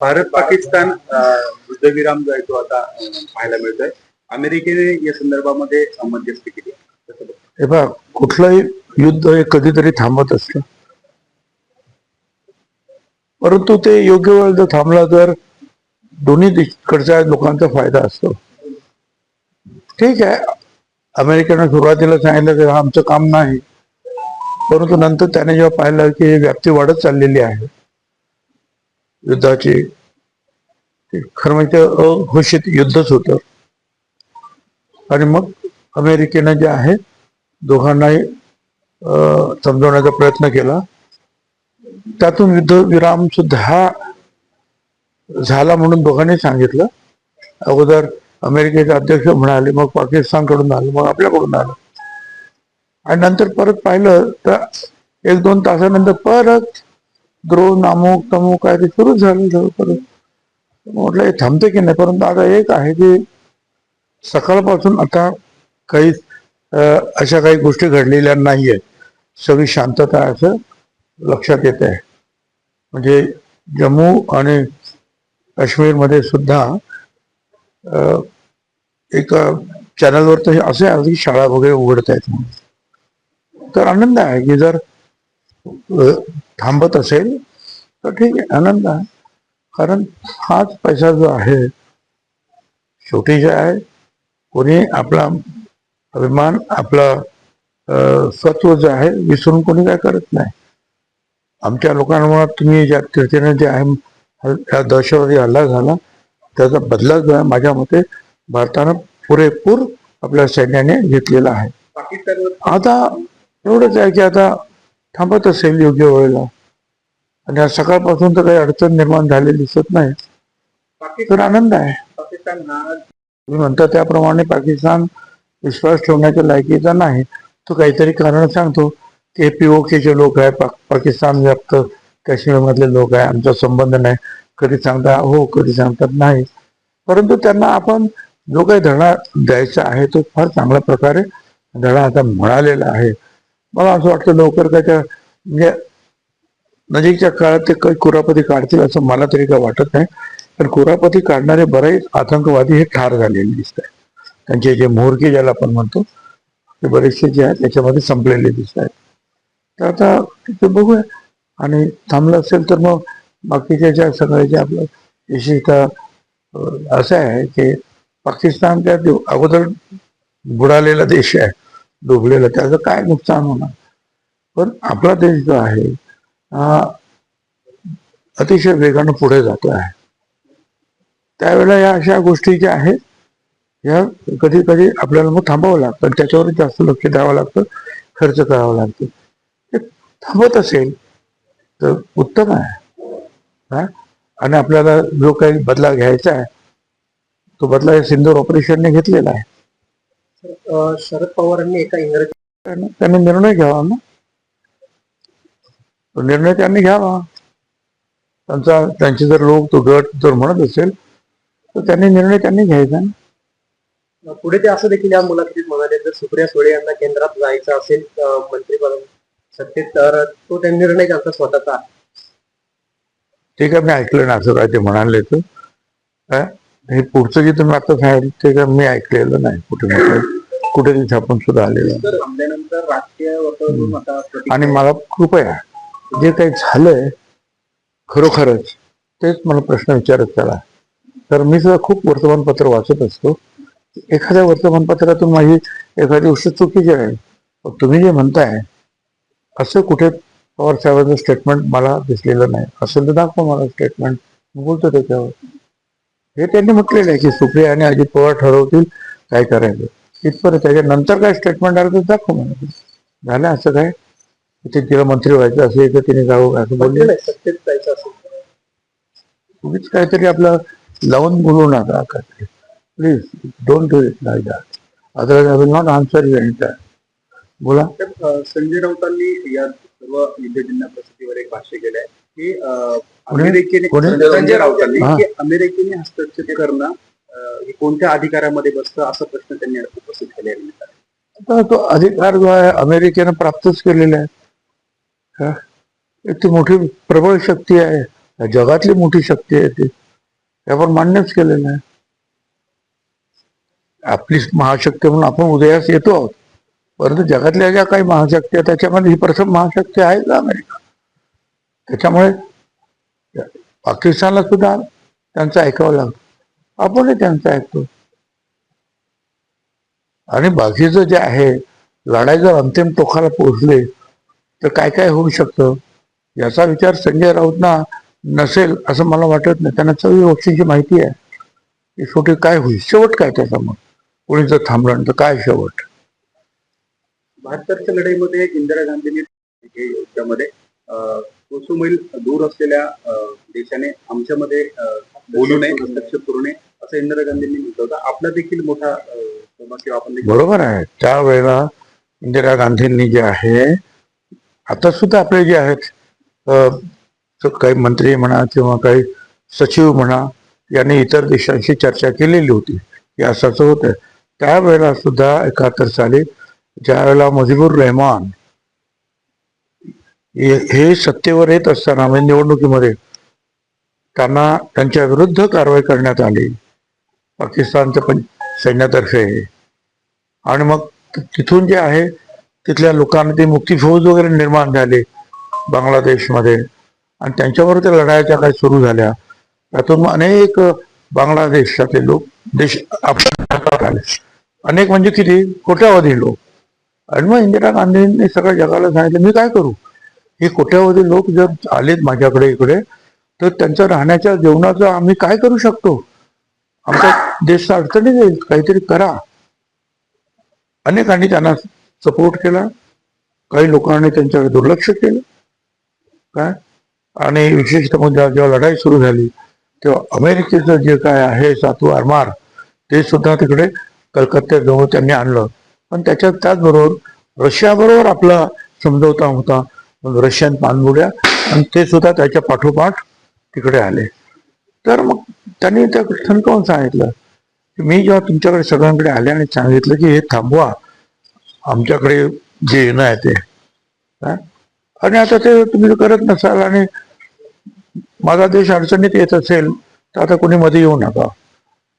भारत पाकिस्तान युद्धविराम जो आहे तो आता पाहायला मिळतोय. अमेरिकेने या संदर्भामध्ये मध्यस्थी केली हे पहा कुठलंही युद्ध हे कधीतरी थांबत असत. परंतु ते योग्य वेळ जर थांबला तर दोन्ही कडच्या लोकांचा फायदा असतो. ठीक आहे अमेरिकेनं सुरुवातीला सांगितलं की आमचं काम नाही. परंतु नंतर त्याने जेव्हा पाहिलं की व्याप्ती वाढत चाललेली आहे युद्धाची ते खरं म्हणजे अघोषित युद्धच होतं. आणि मग अमेरिकेनं जे आहे दोघांनाही अं, समजवण्याचा प्रयत्न केला. त्यातून युद्धविराम सुद्धा झाला म्हणून दोघांनी सांगितलं. अगोदर अमेरिकेचे अध्यक्ष म्हणाले मग पाकिस्तानकडून आलं मग आपल्याकडून आलं. आणि नंतर परत पाहिलं तर एक दोन तासानंतर परत द्रोण अमुक तमुक काय ते सुरूच झालं सगळं परत म्हटलं हे थांबते की नाही? परंतु आता एक आहे की सकाळपासून आता काही अशा काही गोष्टी घडलेल्या नाहीये सगळी शांतता असं लक्षात येत आहे. म्हणजे जम्मू आणि काश्मीरमध्ये सुद्धा एक चॅनलवर तर असे आहे की शाळा वगैरे उघडत आहेत म्हणून. तर आनंद आहे की जर थांबत असेल तर ठीक आहे आनंद आहे. कारण हाच पैसा जो आहे शेवटी जे आहे कोणी आपला अभिमान आपला सत्व जे आहे विसरून कोणी काय करत नाही. आमच्या लोकांमुळे तुम्ही ज्या तीर्थेने जे आहे दहशतवादी हल्ला झाला त्याचा बदला जो आहे माझ्या मते भारतानं पुरेपूर आपल्या सैन्याने घेतलेला आहे. आता एवढंच आहे की आता थांबत असेल योग्य वेळेला. आणि आज सकाळपासून तर काही अडचण निर्माण झालेली दिसत नाही. तर आनंद आहे. पाकिस्तान तुम्ही म्हणता त्याप्रमाणे पाकिस्तान विश्वास ठेवण्याच्या लायकीचा नाही. तो काहीतरी कारण सांगतो. की पीओकेचे लोक आहे. पा- पाकिस्तान व्याप्त काश्मीरमधले लोक आहे. आमचा संबंध नाही. कधी सांगता हो कधी सांगतात नाही. परंतु त्यांना आपण जो काही धडा द्यायचा आहे तो फार चांगल्या प्रकारे धडा आता मिळालेला आहे. मला असं वाटतं लवकर त्याच्या म्हणजे, म्हणजे नजीकच्या काळात ते काही कुरापती काढतील असं मला तरी काय वाटत नाही. पण कुरापती काढणारे बरेच आतंकवादी हे ठार झालेले दिसत आहेत त्यांचे जे मोहरके ज्याला आपण म्हणतो ते बरेचसे जे आहेत त्याच्यामध्ये संपलेले दिसत आहेत तर आता ते बघूया. आणि थांबलं असेल तर मग बाकीच्या ज्या सगळ्या ज्या आपलं विशेषतः असं आहे की पाकिस्तान त्या अगोदर बुडालेला देश आहे. डुबलेला त्याचं काय नुकसान होणार? पण आपला देश जो आहे हा अतिशय वेगानं पुढे जातो आहे. त्यावेळेला या अशा गोष्टी ज्या आहेत या कधी कधी आपल्याला मग थांबावं लागतं त्याच्यावर जास्त लक्ष द्यावं लागतं खर्च करावा लागतो. ते थांबत असेल तर उत्तम आहे. हा? आणि आपल्याला जो काही बदला घ्यायचा आहे तो बदला या सिंदूर ऑपरेशनने घेतलेला आहे. शरद पवारांनी एका इंग्रजी त्यांनी निर्णय घ्यावा ना निर्णय त्यांनी घ्यावा त्यांचा त्यांचे जर लोक तो गट जर म्हणत असेल तर त्यांनी निर्णय त्यांनी घ्यायचा पुढे ते असं देखील या मुलाखतीत म्हणाले जर सुप्रिया सुळे यांना केंद्रात जायचं असेल मंत्रिपद सत्तेत तर तो त्यांनी निर्णय त्यांचा स्वतःचा आहे. ते काय मी ऐकलं ना असं काय ते म्हणाले तर? हे पुढचं जे तुम्ही आता सांगितलं ते का मी ऐकलेलं नाही कुठे कुठे कुठे. ते छापून सुद्धा आलेलं आणि मला कृपया जे काही झालंय खरोखरच तेच मला प्रश्न विचारत चला. तर मी सुद्धा खूप वर्तमानपत्र वाचत असतो. एखाद्या वर्तमानपत्रातून माझी एखादी गोष्ट चुकीची आहे. तुम्ही जे म्हणताय असं कुठे पवार साहेबांचं स्टेटमेंट मला दिसलेलं नाही. असेल तर दाखवा मला स्टेटमेंट बोलतो त्याच्यावर. हे त्यांनी म्हटलेलं आहे की सुप्रिया आणि अजित पवार ठरवतील काय करायचं. इथपर्यंत त्याच्यानंतर काय स्टेटमेंट आलं तर दाखव मला. झालं असं काय? तिथे तिला मंत्री व्हायचं असेल तर तिने जावं असं बोलले. नाही, सत्तेत जायचं असेल तर. तुम्हीच काहीतरी आपलं लावून बोलू नका please don't do it like that otherwise I will not answer you any बोला. तर, अं, संजय राऊतांनी या सर्व युद्धजिल्हा परिस्थितीवर एक भाष्य केलंय. की? अमेरिकेने? संजय राऊतांनी. की अमेरिकेने हस्तक्षेप करणं हे कोणत्या अधिकारामध्ये बसतं असा प्रश्न त्यांनी उपस्थित केले आता तो अधिकार जो आहे अमेरिकेनं प्राप्तच केलेला आहे. ती मोठी प्रबळ शक्ती आहे. जगातली मोठी शक्ती आहे ती. हे आपण मान्यच केलेलं आहे. आपली महाशक्ती म्हणून आपण उदयास येतो आहोत. परंतु जगातल्या ज्या काही महाशक्ती आहेत त्याच्यामध्ये ही प्रथम महाशक्ती आहे का अमेरिका? त्याच्यामुळे पाकिस्तानला सुद्धा त्यांचं ऐकावं लागतं. आपणही त्यांचं ऐकतो. आणि बाकीचं जे आहे लढाई जर अंतिम टोकाला पोहोचले तर काय काय होऊ शकतं? याचा विचार संजय राऊतना नसेल असं मला वाटत नाही. त्यांना सगळी गोष्टींची माहिती आहे. की शेवटी काय होईल? शेवट काय त्याचा मग कोणी जर थांबलं तर काय शेवट? बहात्तरच्या लढाईमध्ये इंदिरा गांधींनी हे युद्धामध्ये अं, मैल दूर असलेल्या देशाने आमच्यामध्ये बोलू नये हस्तक्षेप करू नये असं इंदिरा गांधींनी म्हटलं होतं. आपला देखील मोठा बरोबर आहे. त्यावेळेला इंदिरा गांधींनी जे आहे आता सुद्धा आपले जे आहेत काही मंत्री म्हणा किंवा काही सचिव म्हणा यांनी इतर देशांशी चर्चा केलेली होती. की असं होतं त्यावेळेला सुद्धा एकाहत्तर साली ज्या वेळेला मुजीबुर रहमान हे सत्तेवर येत असताना म्हणजे निवडणुकीमध्ये त्यांना त्यांच्या विरुद्ध कारवाई करण्यात आली. पाकिस्तानच्या पण सैन्यातर्फे. आणि मग तिथून जे आहे तिथल्या लोकांना ते मुक्ती फौज वगैरे निर्माण झाले बांगलादेशमध्ये. आणि त्यांच्यावर त्या लढाया काही सुरू झाल्या. त्यातून मग अनेक बांगलादेशातले लोक देश आपल्या आले अनेक म्हणजे किती? कोट्यावधी लोक. आणि मग इंदिरा गांधींनी सगळ्या जगाला सांगितलं मी काय करू? हे कोट्यावधी लोक जर आलेत माझ्याकडे इकडे तर त्यांच्या राहण्याच्या जेवणाचं आम्ही काय करू शकतो? आमचा देश अडचणीत येईल काहीतरी करा. अनेकांनी त्यांना सपोर्ट केला. काही लोकांनी त्यांच्याकडे दुर्लक्ष केलं. काय? आणि विशेषतः म्हणजे जेव्हा लढाई सुरू झाली तेव्हा अमेरिकेचं जे काय आहे सातू आरमार ते सुद्धा तिकडे कलकत्त्याजवळ त्यांनी आणलं. पण त्याच्यात त्याचबरोबर रशियाबरोबर आपला समजवता होता. रशियन पाणबुड्या आणि ते सुद्धा त्याच्या पाठोपाठ तिकडे आले. तर मग त्यांनी त्या ठणकावून सांगितलं? की मी जेव्हा तुमच्याकडे सगळ्यांकडे आले आणि सांगितलं की हे थांबवा आमच्याकडे जे येणं आहे ते. आणि आता ते तुम्ही करत नसाल आणि माझा देश अडचणीत येत असेल तर आता कोणी मध्ये येऊ नका.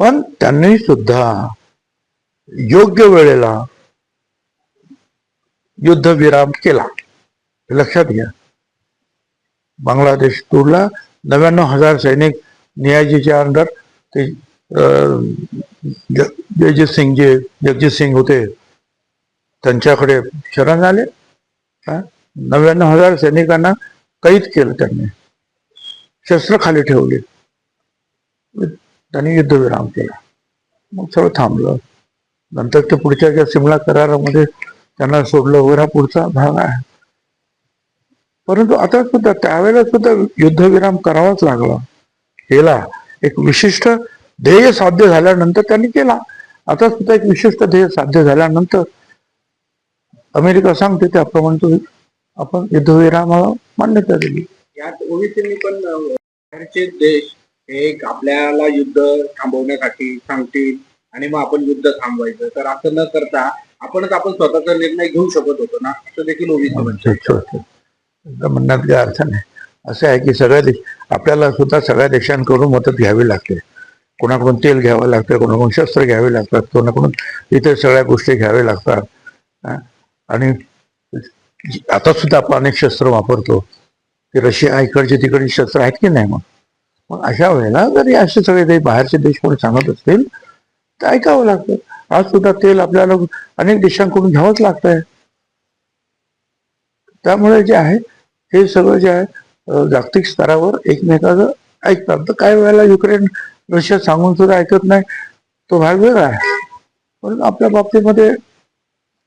पण त्यांनी सुद्धा योग्य वेळेला युद्धविराम केला. लक्षात घ्या. बांगलादेश तोडला. नव्याण्णव हजार सैनिक नियाजीच्या अंडर ते अं, सिंग जे जगजित सिंग होते त्यांच्याकडे शरण आले. नव्याण्णव हजार सैनिकांना कैद केलं त्यांनी. शस्त्र खाली ठेवले. त्यांनी युद्धविराम केला. मग सगळं थांबलं. नंतर ते पुढच्या ज्या सिमला करारामध्ये त्यांना सोडलं वगैरे हा पुढचा भाग आहे. परंतु आता सुद्धा त्यावेळेला सुद्धा युद्धविराम करावाच लागला. केला. एक विशिष्ट ध्येय साध्य झाल्यानंतर त्यांनी केला. आता सुद्धा एक विशिष्ट ध्येय साध्य झाल्यानंतर अमेरिका सांगते त्याप्रमाणे तो आपण युद्धविरामाला मान्यता दिली. यात ओवीसींनी पण बाहेरचे देश हे एक आपल्याला युद्ध थांबवण्यासाठी सांगतील आणि मग आपण युद्ध थांबवायचं. तर असं न करता आपणच आपण स्वतःचा निर्णय घेऊ शकत होतो ना? असं देखील ओवीसी म्हणतात. म्हणण्यात काही अर्थ नाही असं आहे की सगळ्या देश आपल्याला सुद्धा सगळ्या देशांकडून मदत घ्यावी लागते. कोणाकडून तेल घ्यावं लागतं कोणाकडून शस्त्र घ्यावे लागतात कोणाकडून इतर सगळ्या गोष्टी घ्याव्या लागतात. आणि आता सुद्धा आपण अनेक शस्त्र वापरतो. की रशिया इकडचे तिकडचे शस्त्र आहेत की नाही मग? मग अशा वेळेला जरी असे सगळे काही बाहेरचे देश कोणी सांगत असतील तर ऐकावं लागतं. आज सुद्धा तेल आपल्याला अनेक देशांकडून घ्यावंच लागतंय. त्यामुळे जे आहे हे सगळं जे आहे जागतिक स्तरावर एकमेकाचं ऐकतात. तर काही वेळेला युक्रेन रशिया सांगून सुद्धा ऐकत नाही. तो भाग वेगळा आहे. पण आपल्या बाबतीमध्ये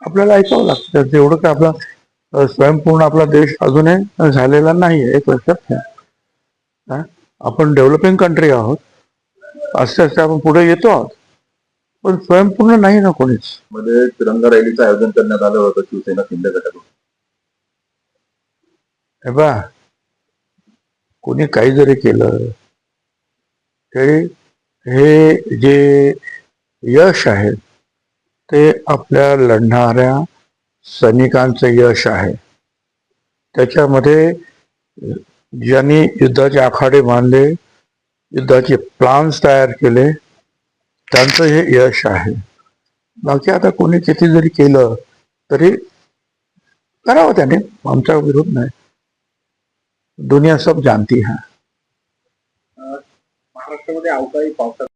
आपल्याला ऐकावं लागतं. त्याचं एवढं काय आपला स्वयंपूर्ण आपला देश अजूनही झालेला नाही आहे. एक लक्षात घ्या आपण डेव्हलपिंग कंट्री आहोत. असे असे आपण पुढे येतो आहोत. पण स्वयंपूर्ण नाही ना कोणीच. मध्ये तिरंगा रॅलीचं आयोजन करण्यात आलं होतं शिवसेना शिंदे गटाकडून. हे बा कोणी काही जरी केलं तरी हे जे यश आहे ते आपल्या लढणाऱ्या सैनिकांचं यश आहे. त्याच्यामध्ये ज्यांनी युद्धाचे आखाडे बांधले युद्धाचे प्लान्स तयार केले त्यांचं हे यश आहे. बाकी आता कोणी किती जरी केलं तरी करावं त्याने आमचा विरोध नाही. दुनिया सब जानती है। महाराष्ट्रामध्ये अवकाळी पावसात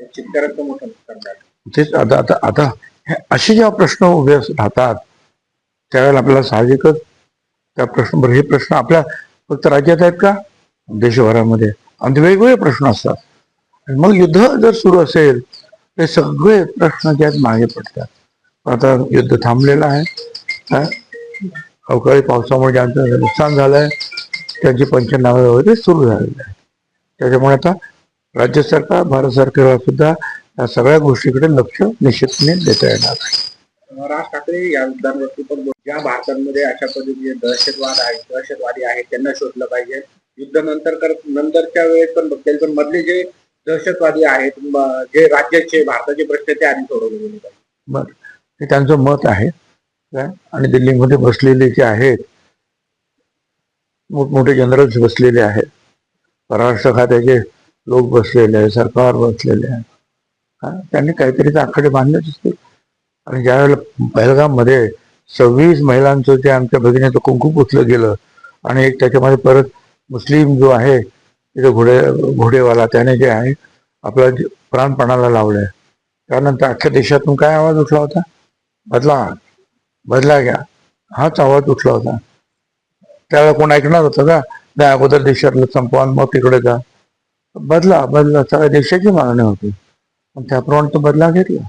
शेतकऱ्यांचं मोठं नुकसान झालं. तेच आता आता आता हे असे जेव्हा प्रश्न उभे राहतात त्यावेळेला आपल्याला साहजिकच त्या प्रश्न हे प्रश्न आपल्या फक्त राज्यात आहेत का? देशभरामध्ये. आमचे वेगवेगळे प्रश्न असतात. आणि मग युद्ध जर सुरू असेल ते सगळे प्रश्न जे आहेत मागे पडतात. आता युद्ध थांबलेलं आहे? अवकाळी पावसामुळे ज्यांचं नुकसान झालंय त्यांचे पंचनामे वगैरे सुरू झालेले आहे त्याच्यामुळे आता राज्य सरकार भारत सरकारला सुद्धा या सगळ्या गोष्टीकडे लक्ष निश्चितपणे देता येणार आहे. राज ठाकरे या युद्धांवरती पण ज्या भारतामध्ये अशा पद्धतीचे दहशतवाद आहेत दहशतवादी आहेत त्यांना शोधलं पाहिजे. युद्ध नंतर करत नंतरच्या वेळेस पण बघतील पण मधले जे दहशतवादी आहेत जे राज्याचे भारताचे प्रश्न ते आधी सोडवले गेले पाहिजे. बर. हे त्यांचं मत आहे? आणि दिल्लीमध्ये बसलेले जे आहेत मोठमोठे जनरल्स बसलेले आहेत. परराष्ट्र खात्याचे लोक बसलेले आहेत सरकार बसलेले आहे त्यांनी काहीतरी ते बांधलेच असतील आणि ज्यावेळेला पहलगाममध्ये सव्वीस महिलांचं ते आमच्या भगिनीचं कुंकू पुसलं गेलं आणि एक त्याच्यामध्ये परत मुस्लिम जो आहे तिथे घोडे घोडेवाला त्याने जे आहे आपला जे प्राणपणाला लावलंय. त्यानंतर अख्ख्या देशातून काय आवाज उठला होता? बदला बदला घ्या. हाच आवाज उठला होता. त्यावेळेला कोण ऐकणार होतं का? नाही अगोदर देशातलं संपवा मग तिकडे जा. बदला बदला. सगळ्या देशाची मागणी होती. पण त्याप्रमाणे तो बदला घेतला.